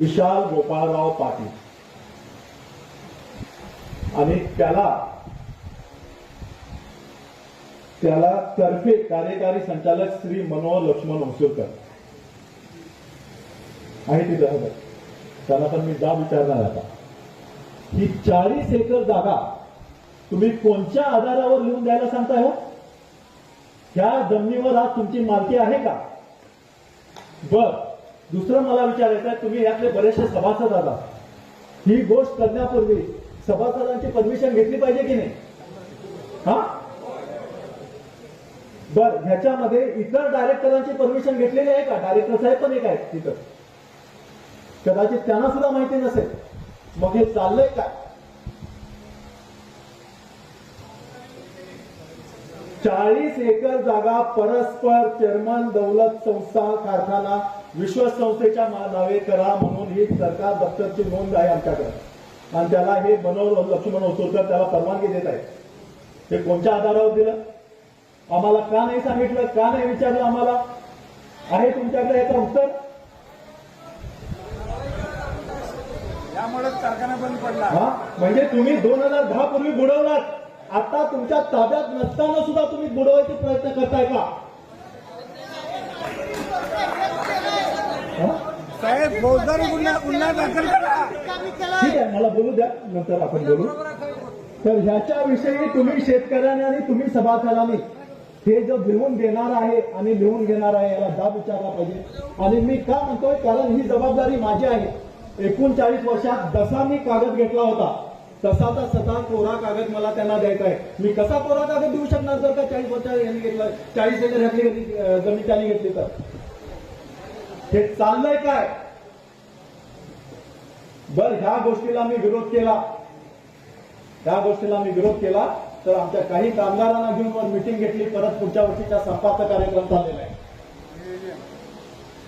विशाल गोपाळराव पाटील. आणि त्याला त्याला तर्फे कार्यकारी संचालक श्री मनोहर लक्ष्मण होसुरकर आहे ती हजर त्यांना पण मी जाब विचारणार आता. ही चाळीस एकर जागा तुम्ही कोणत्या आधारावर लिहून द्यायला सांगताय हो? ह्या जमिनीवर आज तुमची मालकी आहे का? बर. दुसरं मला विचारायचं आहे तुम्ही यातले बरेचसे सभासद आहात ही गोष्ट करण्यापूर्वी सभासदांची परमिशन घेतली पाहिजे की नाही? हा? बर ह्याच्यामध्ये इतर डायरेक्टरांची परमिशन घेतलेली आहे का? डायरेक्टर साहेब पण एक आहेत तिथं. कदाचित त्यांना सुद्धा माहिती नसेल. मग हे चाललंय काय चाळीस एकर जागा परस्पर चेअरमन दौलत संस्था कारखाना विश्व संस्थेच्या नावे करा म्हणून ही सरकार दप्तरची नोंद आहे आमच्याकडे. आणि त्याला हे मनोहर लक्ष्मण ओसोरकर त्याला परवानगी देत आहे. हे कोणत्या आधारावर दिलं? आम्हाला का नाही सांगितलं का नाही विचारलं आम्हाला? आहे तुमच्याकडे याचं उत्तर? त्यामुळेच कारखाना बंद पडला. हा म्हणजे तुम्ही दोन हजार दहा पूर्वी बुडवलात. आता तुमच्या ताब्यात नसताना सुद्धा तुम्ही बुडवायचे प्रयत्न करताय का? साहेब फौजदारी गुन्हा गुन्हा दाखल करा. ठीक आहे मला बोलू द्या नंतर आपण बोलू. तर ह्याच्याविषयी तुम्ही शेतकऱ्याने आणि तुम्ही सभासदांनी हे जो लिहून देणार आहे आणि लिहून घेणार आहे याला जाब विचारला पाहिजे. आणि मी का म्हणतोय कारण ही जबाबदारी माझी आहे. एकोणचाळीस वर्षात जसा मी कागद घेतला होता तसाचा स्वतः कोरा कागद मला त्यांना द्यायचा आहे. मी कसा कोरा कागद देऊ शकणार जर का चाळीस वर्ष यांनी घेतला चाळीस हजार ह्यातली जमीन त्यांनी घेतली तर? हे चाललंय काय? बर ह्या गोष्टीला मी विरोध केला. ह्या गोष्टीला मी विरोध केला तर आमच्या काही कामगारांना घेऊन वर मिटिंग घेतली परत पुढच्या वर्षीच्या संपाचा कार्यक्रम चाललेला आहे.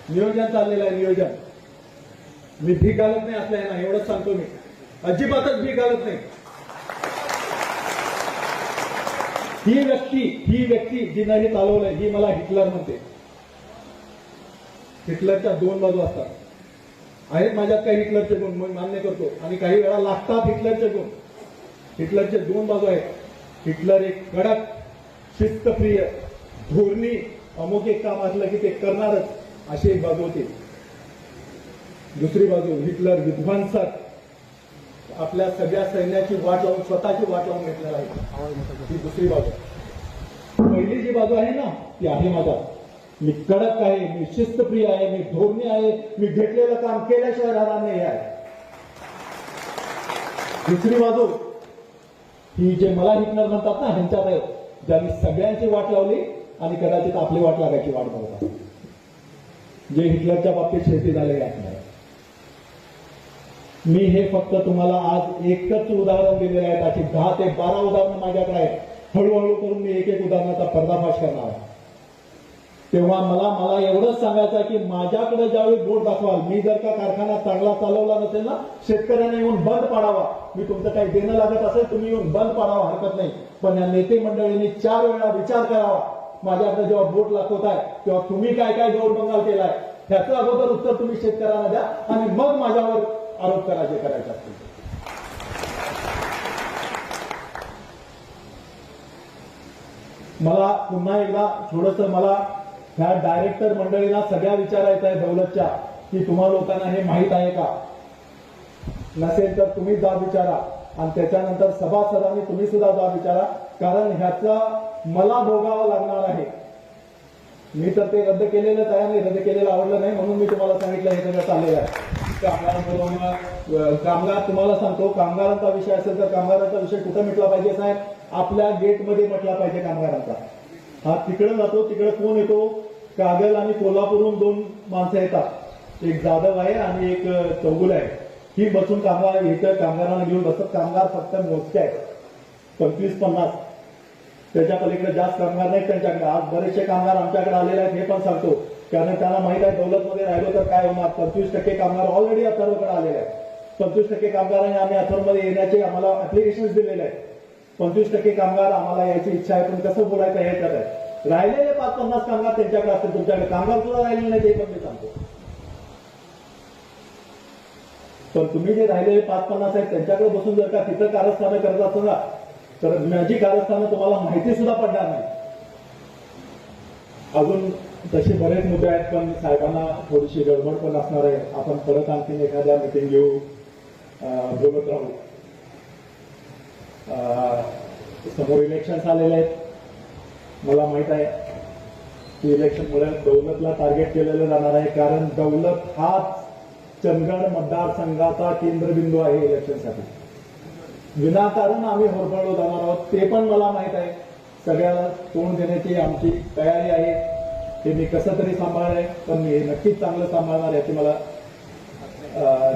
नियोजन चाललेलं आहे नियोजन. मी भीक घालत नाही असल्या ना एवढंच सांगतो मी. अजिबातच भीक घालत नाही. ही व्यक्ती ही व्यक्ती जिनं हे चालवलंय ही मला हिटलर म्हणते. हिटलरच्या दोन बाजू असतात. आहेत माझ्यात काही हिटलरचे गुण मी मान्य करतो. आणि काही वेळा लागतात हिटलरचे गुण. हिटलरचे दोन बाजू आहेत. हिटलर एक कडक शिस्तप्रिय धोरणी अमुक एक काम असलं की ते करणारच अशी एक बाजू होती. दुसरी बाजू हिटलर विध्वंसक. आपल्या सगळ्या सैन्याची वाट लावून स्वतःची वाट लावून घेतलेला आहे. ही दुसरी बाजू. पहिली जी बाजू आहे ना ती आहे माझा मी कडक आहे मी शिस्तप्रिय आहे मी धोरणी आहे मी घेतलेलं काम केल्याशिवाय राहणार नाही आहे. दुसरी बाजू ही जे मला हिटणार म्हणतात ना ह्यांच्यात आहे. ज्यांनी सगळ्यांची वाट लावली आणि कदाचित आपली वाट लागायची वाट बघतात जे हिटलरच्या बाबतीत शेती झालेले असणार मी हे फक्त तुम्हाला आज एकच उदाहरण दिलेलं आहे. त्याची दहा ते बारा उदाहरणं माझ्याकडे आहेत. हळूहळू करून मी एक एक उदाहरणाचा पर्दाफाश करणार आहे. तेव्हा मला मला एवढंच सांगायचं की माझ्याकडे ज्यावेळी बोट दाखवाल मी जर का कारखाना चांगला चालवला नसेल ना शेतकऱ्यांना येऊन बंद पाडावा. मी तुमचं काही देणं लागत असेल तुम्ही येऊन बंद पाडावा हरकत नाही. पण या नेते मंडळींनी चार वेळा विचार करावा. माझ्याकडे जेव्हा बोट दाखवताय तेव्हा तुम्ही काय काय गौरबंगाल केलाय? ह्याचं अगोदर उत्तर तुम्ही शेतकऱ्यांना द्या आणि मग माझ्यावर आरोप करायचे करायचे असतील. मला पुन्हा एकदा थोडस मला ह्या डायरेक्टर मंडळीला सगळ्या विचारायचं आहे दौलतच्या की तुम्हा लोकांना हे माहीत आहे का? नसेल तर तुम्ही जा विचारा. आणि त्याच्यानंतर सभासदांनी तुम्ही सुद्धा जा विचारा. कारण ह्याचा मला भोगावं लागणार आहे. मी तर ते रद्द केलेलंच आहे आणि रद्द केलेलं आवडलं नाही म्हणून मी तुम्हाला सांगितलं हे सगळं चाललेलं आहे. कामगार कामगार तुम्हाला सांगतो कामगारांचा विषय असेल तर कामगारांचा विषय कुठं मिटला पाहिजे साहेब? आपल्या गेटमध्ये म्हटला पाहिजे कामगारांचा. हा तिकडे जातो तिकडे कोण येतो? कागल आणि कोल्हापूरहून दोन माणसं येतात. एक जाधव आहे आणि एक चौगुल आहे. ही बसून कामगार इथं कामगारांना घेऊन बसत कामगार फक्त मोजके आहेत. पंचवीस पन्नास. त्याच्या पलीकडे जास्त कामगार नाहीत त्यांच्याकडे. आज बरेचसे कामगार आमच्याकडे आलेले आहेत हे पण सांगतो. कारण त्यांना माहीत आहे दौलतमध्ये राहिलो तर काय होणार? पंचवीस टक्के कामगार ऑलरेडी अथर्वकडे आलेले आहेत. पंचवीस टक्के कामगारांनी आम्ही अथर्वमध्ये येण्याचे आम्हाला अप्लिकेशन दिलेले आहेत. पंचवीस टक्के कामगार आम्हाला यायची इच्छा आहे पण कसं बोलायचं हे त्यात आहे राहिलेले पाच पन्नास कामगार त्यांच्याकडे असतील तुमच्याकडे कामगार सुद्धा राहिले नाही ते पण मी सांगतो. पण तुम्ही जे राहिलेले पाच पन्नास आहेत त्यांच्याकडे बसून जर का तिथं कारस्थानं करत असतो ना तर माझी कारस्थानं तुम्हाला माहिती सुद्धा पडणार नाही. अजून तसे बरेच मुद्दे आहेत पण साहेबांना थोडीशी गडबड पण असणार आहे. आपण परत आणखी एखाद्या मिटिंग घेऊ. बोलत राहू. अं, समोर इलेक्शन्स आलेले आहेत. मला माहीत आहे की इलेक्शनमुळे दौलतला टार्गेट केलेलं जाणार आहे. कारण दौलत हाच चंदगड मतदारसंघाचा केंद्रबिंदू आहे इलेक्शनसाठी. विनाकारण आम्ही होरपळलो जाणार आहोत. ते पण मला माहीत आहे. सगळ्याला तोंड देण्याची आमची तयारी आहे. ते मी कसं तरी सांभाळणार आहे पण मी हे नक्कीच चांगलं सांभाळणार याची मला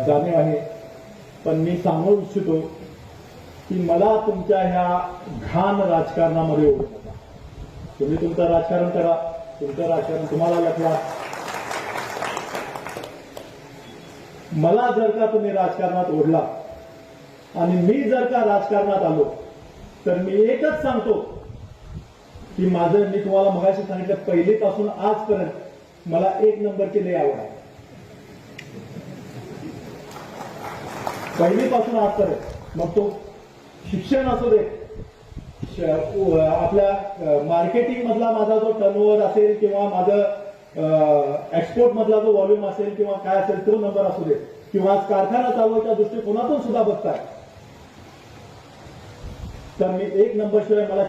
जाणीव आहे. पण मी सांगू इच्छितो की मला तुमच्या ह्या घाण राजकारणामध्ये ओढू तुम्ही तुमचं राजकारण करा. तुमचं राजकारण तुम्हाला लपला मला जर का तुम्ही राजकारणात ओढला आणि मी जर का राजकारणात आलो तर मी एकच सांगतो की माझं मी तुम्हाला मगाशी सांगितलं पहिलीपासून आजपर्यंत मला एक नंबरची लय आवड आहे. पहिलीपासून आजपर्यंत. मग तो शिक्षण असू दे आपल्या मार्केटिंग मधला माझा जो टर्नओव्हर असेल किंवा माझं एक्सपोर्ट मधला जो व्हॉल्यूम असेल किंवा काय असेल तो नंबर असू दे. किंवा कारखाना चालवायच्या दृष्टिकोनातून सुद्धा बघताय. तर मी एक नंबर शिवाय मला